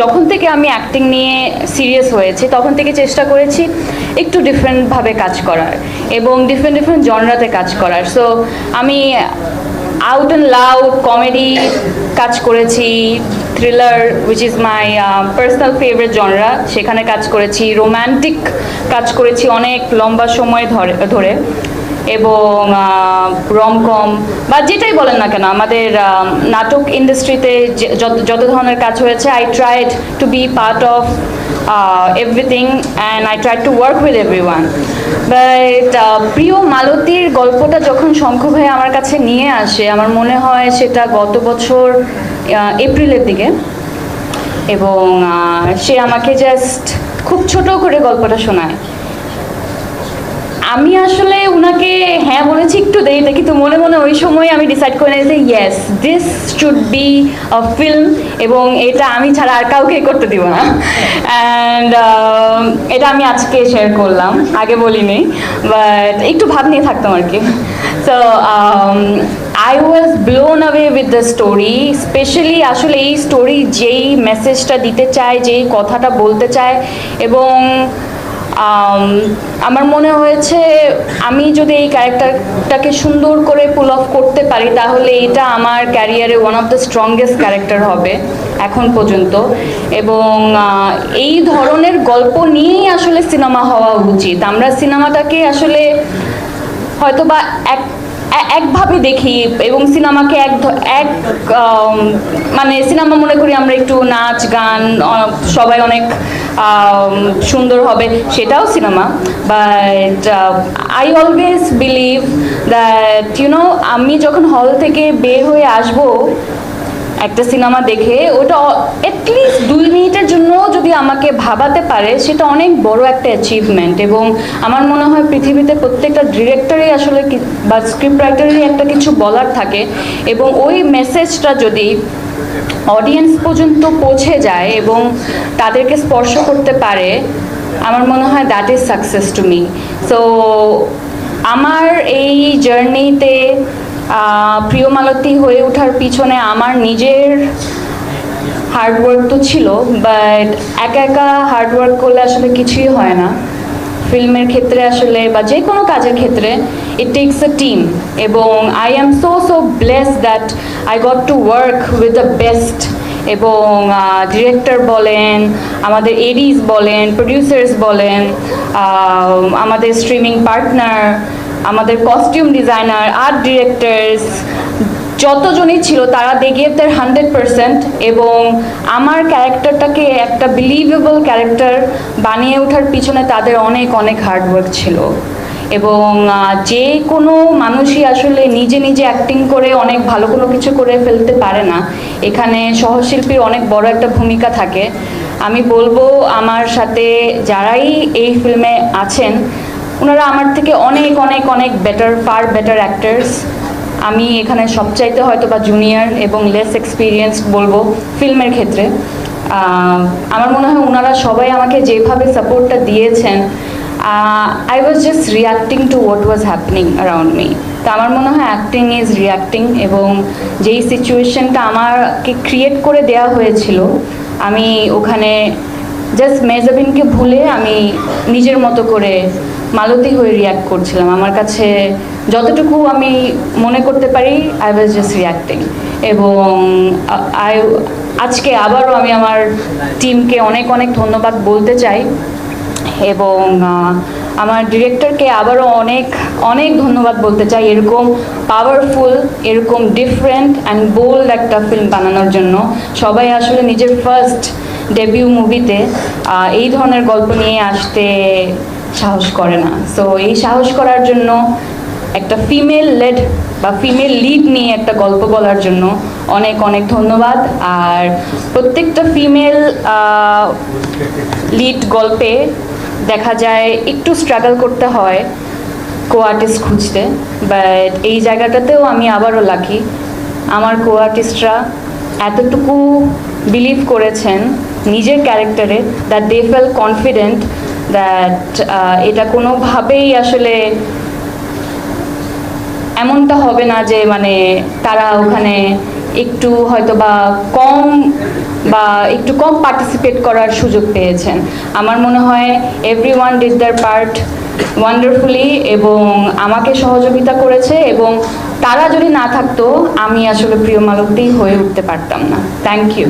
যখন থেকে আমি অ্যাক্টিং নিয়ে সিরিয়াস হয়েছি, তখন থেকে চেষ্টা করেছি একটু ডিফারেন্টভাবে কাজ করার এবং ডিফারেন্ট ডিফারেন্ট জনরাতে কাজ করার। সো আমি আউট অ্যান্ড লাউড কমেডি কাজ করেছি thriller which is my personal favourite genre সেখানে কাজ করেছি রোম্যান্টিক কাজ করেছি অনেক লম্বা সময় ধরে ধরে। এবং রমকম বা যেটাই বলেন না কেন, আমাদের নাটক ইন্ডাস্ট্রিতে যত ধরনের কাজ হয়েছে I tried to be part of everything and I tried to work with every one but প্রিয় মালতীর গল্পটা যখন শঙ্খ ভাই আমার কাছে নিয়ে আসে, আমার মনে হয় সেটা গত বছর এপ্রিলের দিকে। এবং সে আমাকে জাস্ট খুব ছোট করে গল্পটা শোনায়। আমি আসলে উনাকে হ্যাঁ বলেছি একটু দেরিতে কিন্তু মনে মনে ওই সময় আমি ডিসাইড করে নিয়েছি yes this should be a film এবং এটা আমি ছাড়া আর কাউকে করতে দিব না। অ্যান্ড এটা আমি আজকে শেয়ার করলাম, আগে বলিনি বাট একটু ভাব নিয়ে থাকতাম আর কি। So I was blown away with the story specially আসলে এই স্টোরি যেই মেসেজটা দিতে চায়, যেই কথাটা বলতে চায়, এবং আমার মনে হয়েছে আমি যদি এই ক্যারেক্টারটাকে সুন্দর করে পুল অফ করতে পারি, তাহলে এটা আমার ক্যারিয়ারে one of the strongest character হবে এখন পর্যন্ত। এবং এই ধরনের গল্প নিয়েই আসলে সিনেমা হওয়া উচিত। আমরা সিনেমাটাকে আসলে হয়তোবা এক এ- একভাবে দেখি এবং সিনেমাকে এক এক মানে সিনেমা মনে করি আমরা একটু নাচ, গান সবাই অনেক সুন্দর হবে সেটাও cinema. But I always believe that you know আমি যখন হল থেকে বের হয়ে আসব একটা সিনেমা দেখে ওটা অ্যাটলিস্ট দুই মিনিটের জন্য যদি আমাকে ভাবাতে পারে, সেটা অনেক বড় একটা অ্যাচিভমেন্ট এবং আমার মনে হয় পৃথিবীতে প্রত্যেকটা ডিরেক্টরই আসলে বা স্ক্রিপ্ট রাইটারেরই একটা কিছু বলার থাকে। এবং ওই মেসেজটা যদি অডিয়েন্স পর্যন্ত পৌঁছে যায় এবং তাদেরকে স্পর্শ করতে পারে, আমার মনে হয় that is success to me so আমার এই জার্নিতে প্রিয় মালতী হয়ে ওঠার পিছনে আমার নিজের হার্ডওয়ার্ক তো ছিল বাট একা একা হার্ডওয়ার্ক করলে আসলে কিছুই হয় না। ফিল্মের ক্ষেত্রে আসলে বা যে কোনো কাজের ক্ষেত্রে ইট টেকস আ টিম এবং I am so so blessed that I got to work with the best এবং ডিরেক্টর বলেন, আমাদের এডিস বলেন প্রডিউসার্স বলেন আমাদের স্ট্রিমিং পার্টনার আমাদের কস্টিউম ডিজাইনার আর্ট ডিরেক্টরস যতজনই ছিল তারা they gave their hundred percent এবং আমার ক্যারেক্টারটাকে একটা বিলিভেবল ক্যারেক্টার বানিয়ে ওঠার পিছনে তাদের অনেক অনেক হার্ডওয়ার্ক ছিল। এবং যে কোনো মানুষই আসলে নিজে নিজে অ্যাক্টিং করে অনেক ভালো কোনো কিছু করে ফেলতে পারে না। এখানে সহশিল্পীর অনেক বড় একটা ভূমিকা থাকে। আমি বলব আমার সাথে যারাই এই ফিল্মে আছেন ওনারা আমার থেকে অনেক অনেক অনেক বেটার ফার বেটার অ্যাক্টার্স আমি এখানে সবচাইতে হয়তো বা জুনিয়র এবং লেস এক্সপিরিয়েন্স বলব ফিল্মের ক্ষেত্রে। আমার মনে হয় ওনারা সবাই আমাকে যেভাবে সাপোর্টটা দিয়েছেন I was just reacting to what was happening around me তো আমার মনে হয় অ্যাক্টিং ইজ রিয়াক্টিং এবং যেই সিচুয়েশনটা আমাকে ক্রিয়েট করে দেওয়া হয়েছিল, আমি ওখানে জাস্ট মেজাবিনকে ভুলে আমি নিজের মতো করে মালতী হয়ে রিয়াক্ট করছিলাম। আমার কাছে যতটুকু আমি মনে করতে পারি আই ওয়াজ জাস্ট রিয়াক্টিং এবং আই, আজকে আবারও আমি আমার টিমকে অনেক অনেক ধন্যবাদ বলতে চাই। এবং আমার ডিরেক্টরকে আবারও অনেক অনেক ধন্যবাদ বলতে চাই। এরকম পাওয়ারফুল এরকম ডিফারেন্ট অ্যান্ড বোল্ড একটা ফিল্ম বানানোর জন্য। সবাই আসলে নিজের ফার্স্ট ডেবিউ মুভিতে এই ধরনের গল্প নিয়ে আসতে সাহস করে না। সো এই সাহস করার জন্য একটা ফিমেল লেড বা ফিমেল লিড নিয়ে একটা গল্প বলার জন্য অনেক অনেক ধন্যবাদ। আর প্রত্যেকটা ফিমেল লিড গল্পে দেখা যায় একটু স্ট্রাগল করতে হয় কো আর্টিস্ট খুঁজতে বাট এই জায়গাটাতেও আমি আবারও লাকি আমার কো আর্টিস্টরা এতটুকু বিলিভ করেছেন নিজের ক্যারেক্টারে that they felt confident that এটা কোনোভাবেই আসলে এমনটা হবে না যে মানে তারা ওখানে একটু হয়তো বা কম বা একটু কম পার্টিসিপেট করার সুযোগ পেয়েছেন। আমার মনে হয় every one did their part wonderfully এবং আমাকে সহযোগিতা করেছে এবং তারা যদি না থাকতো, আমি আসলে প্রিয় মালতী হয়ে উঠতে পারতাম না। Thank you